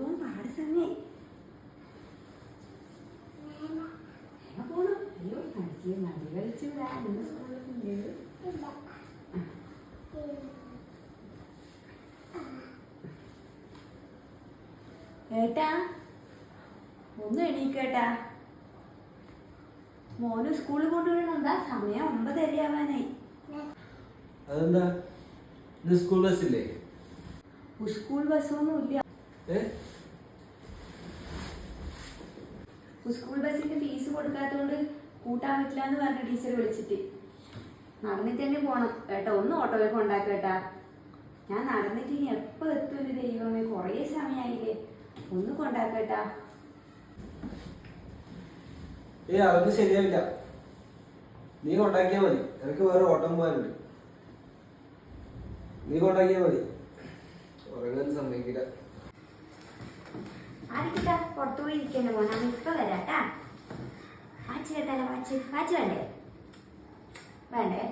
പോകാൻ പാട് സമയം. പോണം. അയ്യോ കളിച്ച് നടു കളിച്ച് വിടാ ഇന്ന് സ്കൂളിൽ കൊണ്ടുപോയി ഏട്ടാ ഒന്ന് എണീക്കേട്ടാ. മോന് സ്കൂളിൽ കൊണ്ടുവരണം എന്താ സമയം ഒമ്പതരയാവാനായി അതെന്താ? സ്കൂൾ സ്കൂൾ ബസ്സില്ലേ? സ്കൂൾ ബസ്സൊന്നും ഇല്ല ഏ സ്കൂൾ ബസ്സിന്റെ ഫീസ് കൊടുക്കാത്തതുകൊണ്ട് കൂട്ടാൻ പറ്റില്ല എന്ന് പറഞ്ഞ ടീച്ചർ വിളിച്ചിട്ട്. നടന്നിട്ട് തന്നെ പോണം. കേട്ടോ ഒന്ന് ഓട്ടോയിൽ കൊണ്ടാക്കേട്ടാ ഞാൻ നടന്നിട്ട് ഇനി എപ്പോ എത്തും ഒരു ദൈവമേ? കുറേ സമയമായില്ലേ ഒന്ന് കൊണ്ടാക്കേട്ടാ ഏ അതൊന്നും ശരിയാവില്ല. നീ കൊണ്ടാക്കിയാ മതി. എനിക്ക് വേറെ ഓട്ടം പോകാനുണ്ട്. നീ കൊണ്ടാക്കിയാ മതി. ഉറങ്ങാൻ സമ്മതിക്കില്ല. പുറത്തു പോയി ഇരിക്കന്നെ പോണാണ് ഇപ്പൊ വരാട്ടാ വാച്ച് കേട്ടാലോ വാച്ച് വാച്ച് വേണ്ടേ? വേണ്ടേ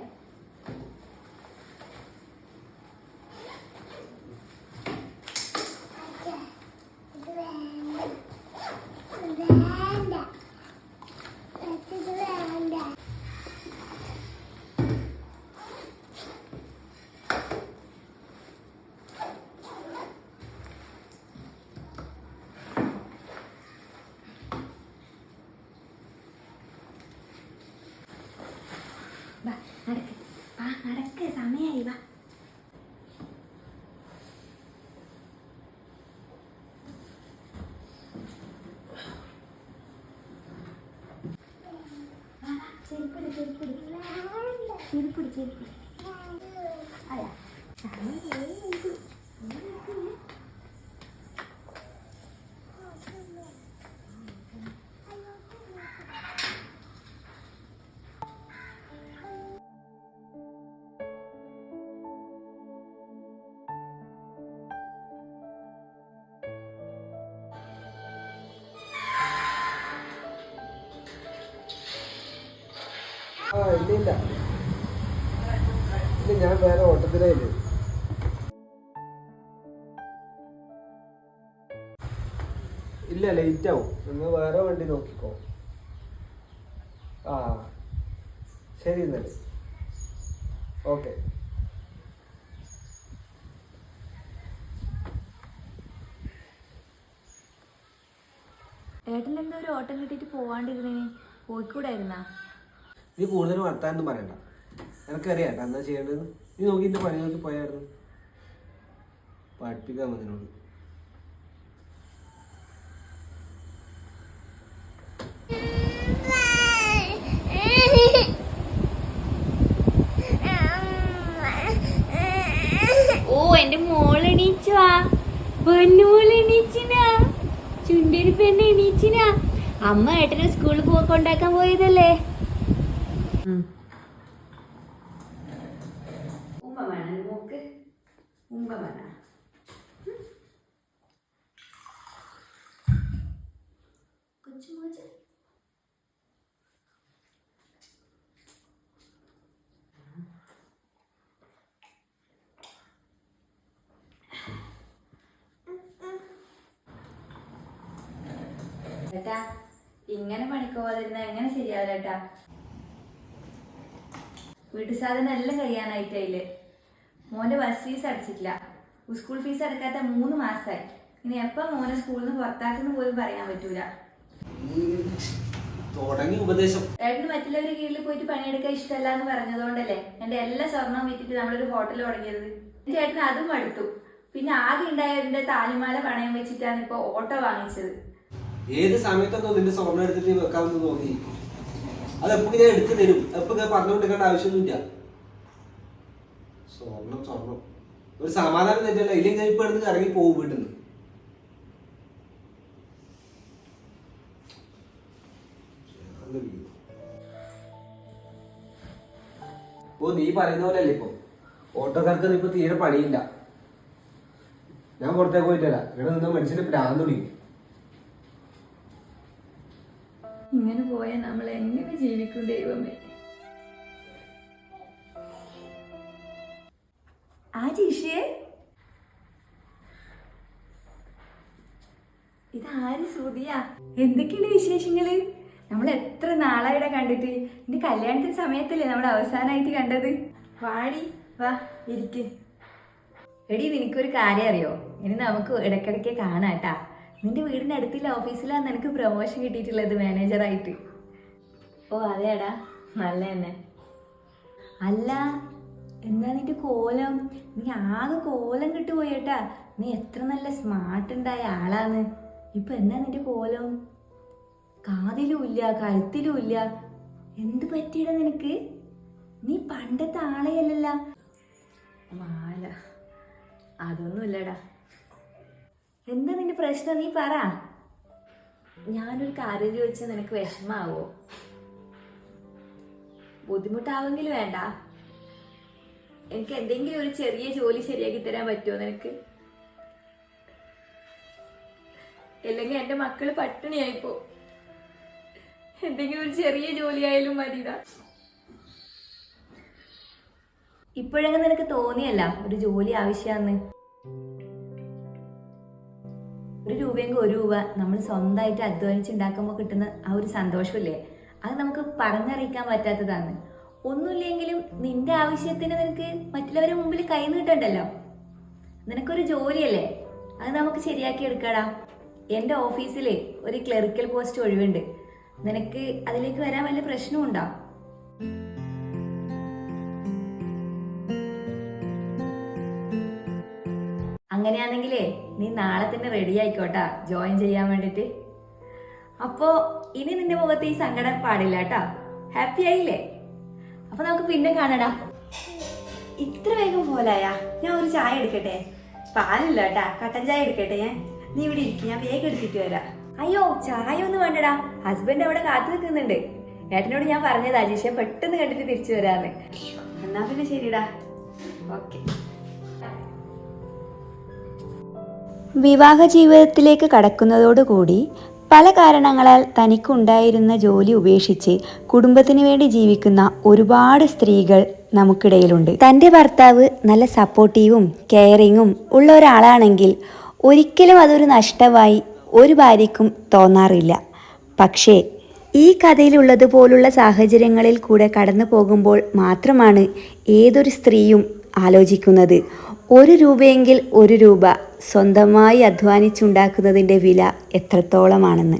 വാ നടക്ക് വാ നടക്ക് സമയായി വാ വാ, വാ, ചെരുപ്പിട്, ചെരുപ്പിട്. ആ ഇല്ല ഇല്ല ഇല്ല ഞാൻ വേറെ ഓട്ടത്തിലേ ഇല്ല ലേറ്റ് ആവും നിങ്ങൾ വേറെ വണ്ടി നോക്കിക്കോ. ആ ശരി എന്നാൽ ഓക്കെ. ഏട്ടൻ എന്തോ ഒരു ഓട്ടം കിട്ടിയിട്ട് പോവാണ്ടിരുന്നേ പോയിക്കൂടായിരുന്നാ? നീ കൂടുതൽ വർത്താനൊന്നും പറയണ്ട. എനിക്കറിയാം എന്താ ചെയ്യേണ്ടത്? നീ നോക്കി എന്റെ പണി നോക്കി പോയായിരുന്നു. പഠിപ്പിക്കാൻ വന്നതിനോട് ഓ എന്റെ എണീച്ചിനാ. അമ്മ ഏട്ടനെ സ്കൂളിൽ പോക്കൊണ്ടാക്കാൻ പോയതല്ലേ? ഇങ്ങനെ പണിക്ക് പോകാതിരുന്ന എങ്ങനെ ശരിയാവില്ല വീട്ടു സാധനം എല്ലാം കഴിയാനായിട്ട് അതിൽ. മോന്റെ ബസ് ഫീസ് അടച്ചിട്ടില്ല. സ്കൂൾ ഫീസ് അടക്കാത്ത മൂന്ന് മാസമായി ഇനി എപ്പം മോനെ സ്കൂളിൽ നിന്ന് പുറത്താക്കുന്നു പോലും പറയാൻ പറ്റൂല. തുടങ്ങി ഉപദേശം. ഏട്ടന് മറ്റുള്ളവരുടെ കീഴിൽ പോയിട്ട് പണിയെടുക്കാൻ ഇഷ്ടമല്ല എന്ന് പറഞ്ഞതുകൊണ്ടല്ലേ എന്റെ എല്ലാ സ്വർണവും വിറ്റിട്ട് നമ്മളൊരു ഹോട്ടൽ തുടങ്ങിയത്. എന്റെ ഏട്ടന് അതും അടുത്തു പിന്നെ ആകെ ഉണ്ടായ എന്റെ താലിമാല പണയം വെച്ചിട്ടാണ് ഇപ്പൊ ഓട്ടോ വാങ്ങിച്ചത്. ഏത് സമയത്തൊക്കെ നിന്റെ സ്വർണം എടുത്തിട്ട് വെക്കാമെന്ന് തോന്നി അത് ഞാൻ എടുത്തു തരും? എപ്പോൾ ഞാൻ കൊടുക്കേണ്ട ആവശ്യമൊന്നുമില്ല. സ്വർണം സ്വർണം. ഒരു സമാധാനം തെറ്റല്ല ഇല്ലെങ്കിൽ ഞാൻ ഇപ്പൊ എടുത്ത് ഇറങ്ങി പോകും വീട്ടിൽ നിന്ന് ഇപ്പോ നീ പറയുന്ന പോലെ അല്ലേ ഇപ്പൊ? ഓട്ടോക്കാർക്ക് ഇപ്പൊ തീരെ പണിയില്ല. ഞാൻ പുറത്തേക്ക് പോയിട്ടല്ല ഇവിടെ നിന്ന് മനുഷ്യന് പ്രാന്ത് ഇങ്ങനെ പോയാൽ നമ്മൾ എങ്ങനെ ജീവിക്കും ദൈവമേ? ആ ജീഷേ ഇതാര് ശ്രുതിയാ? എന്തൊക്കെയുണ്ട് വിശേഷങ്ങൾ? നമ്മൾ എത്ര നാളായിടെ കണ്ടിട്ട്? എന്റെ കല്യാണത്തിന് സമയത്തല്ലേ നമ്മൾ അവസാനമായിട്ട് കണ്ടത്? വാടി വാ ഇരിക്ക്. എടി നിനക്കൊരു കാര്യം അറിയോ? ഇനി നമുക്ക് ഇടയ്ക്കിടയ്ക്ക് കാണാട്ടാ നിന്റെ വീടിന്റെ അടുത്തുള്ള ഓഫീസിലാണ് നിനക്ക് പ്രൊമോഷൻ കിട്ടിയിട്ടുള്ളത് മാനേജറായിട്ട് ഓ അതേടാ നല്ല തന്നെ. അല്ല എന്താ നിന്റെ കോലം? നീ ആകെ കോലം കിട്ടുപോയേട്ടാ നീ എത്ര നല്ല സ്മാർട്ട് ഉണ്ടായ ആളാന്ന്. ഇപ്പൊ എന്താ നിന്റെ കോലം? കാതിലും ഇല്ല കഴുത്തിലും ഇല്ല എന്ത് പറ്റിയടാ നിനക്ക്? നീ പണ്ടത്തെ ആളെയല്ലല്ല. മാല. അതൊന്നുമില്ലടാ. എന്താ നിന്റെ പ്രശ്നം? നീ പറ. ഞാനൊരു കാര്യം ചോദിച്ചാൽ നിനക്ക് വിഷമാവോ? ബുദ്ധിമുട്ടാവെങ്കിൽ വേണ്ട. എനിക്ക് എന്തെങ്കിലും ഒരു ചെറിയ ജോലി ശരിയാക്കി തരാൻ പറ്റുമോ നിനക്ക്? അല്ലെങ്കിൽ എന്റെ മക്കൾ പട്ടിണിയായിപ്പോ. എന്തെങ്കിലും ഒരു ചെറിയ ജോലി ആയാലും മതിടാ. ഇപ്പോഴെങ്ങനെ നിനക്ക് തോന്നിയല്ല ഒരു ജോലി ആവശ്യമാന്ന് ഒരു രൂപയെങ്കിൽ ഒരു രൂപ നമ്മൾ സ്വന്തമായിട്ട് അധ്വാനിച്ചുണ്ടാക്കുമ്പോൾ കിട്ടുന്ന ആ ഒരു സന്തോഷമില്ലേ? അത് നമുക്ക് പറഞ്ഞറിയിക്കാൻ പറ്റാത്തതാണ്. ഒന്നുമില്ലെങ്കിലും നിന്റെ ആവശ്യത്തിന് നിനക്ക് മറ്റുള്ളവരുടെ മുമ്പിൽ കൈ നീട്ടണ്ടല്ലോ? നിനക്കൊരു ജോലിയല്ലേ? അത് നമുക്ക് ശരിയാക്കി എടുക്കാടാ. എന്റെ ഓഫീസിൽ ഒരു ക്ലറിക്കൽ പോസ്റ്റ് ഒഴിവുണ്ട്. നിനക്ക് അതിലേക്ക് വരാൻ വല്ല പ്രശ്നമുണ്ടോ? അങ്ങനെയാണെങ്കിലേ നീ നാളെ തന്നെ റെഡി ആയിക്കോട്ടാ ജോയിൻ ചെയ്യാൻ വേണ്ടിയിട്ട് അപ്പോൾ ഇനി നിന്റെ മുഖത്ത് ഈ സങ്കടം പാടില്ല കേട്ടോ. ഹാപ്പി ആയില്ലേ? അപ്പൊ നമുക്ക് പിന്നെ കാണടാ. ഇത്ര വേഗം പോലായാ? ഞാൻ ഒരു ചായ എടുക്കട്ടെ? പാലില്ല കേട്ടാ കട്ടൻ ചായ എടുക്കട്ടെ ഞാൻ? നീ ഇവിടെ ഇരിക്കും ഞാൻ വേഗം എടുത്തിട്ട് വരാം. അയ്യോ ചായ ഒന്നും വേണ്ടടാ. ഹസ്ബൻഡ് അവിടെ കാത്തു നിൽക്കുന്നുണ്ട്. ഏട്ടനോട് ഞാൻ പറഞ്ഞതാ ജിഷ പെട്ടെന്ന് കണ്ടിട്ട് തിരിച്ചു വരാന്ന്. എന്നാ പിന്നെ ശരിടാ. ഓക്കെ വിവാഹ ജീവിതത്തിലേക്ക് കടക്കുന്നതോടുകൂടി പല കാരണങ്ങളാൽ തനിക്കുണ്ടായിരുന്ന ജോലി ഉപേക്ഷിച്ച് കുടുംബത്തിന് വേണ്ടി ജീവിക്കുന്ന ഒരുപാട് സ്ത്രീകൾ നമുക്കിടയിലുണ്ട്. തന്റെ ഭർത്താവ് നല്ല സപ്പോർട്ടീവും കെയറിങ്ങും ഉള്ള ഒരാളാണെങ്കിൽ ഒരിക്കലും അതൊരു നഷ്ടമായി ഒരു ഭാര്യയ്ക്കും തോന്നാറില്ല. പക്ഷേ ഈ കഥയിലുള്ളതുപോലുള്ള സാഹചര്യങ്ങളിൽ കൂടെ കടന്നു പോകുമ്പോൾ മാത്രമാണ് ഏതൊരു സ്ത്രീയും ആലോചിക്കുന്നത്. ഒരു രൂപയെങ്കിൽ ഒരു രൂപ സ്വന്തമായി അധ്വാനിച്ചുണ്ടാക്കുന്നതിന്റെ വില എത്രത്തോളമാണെന്ന്.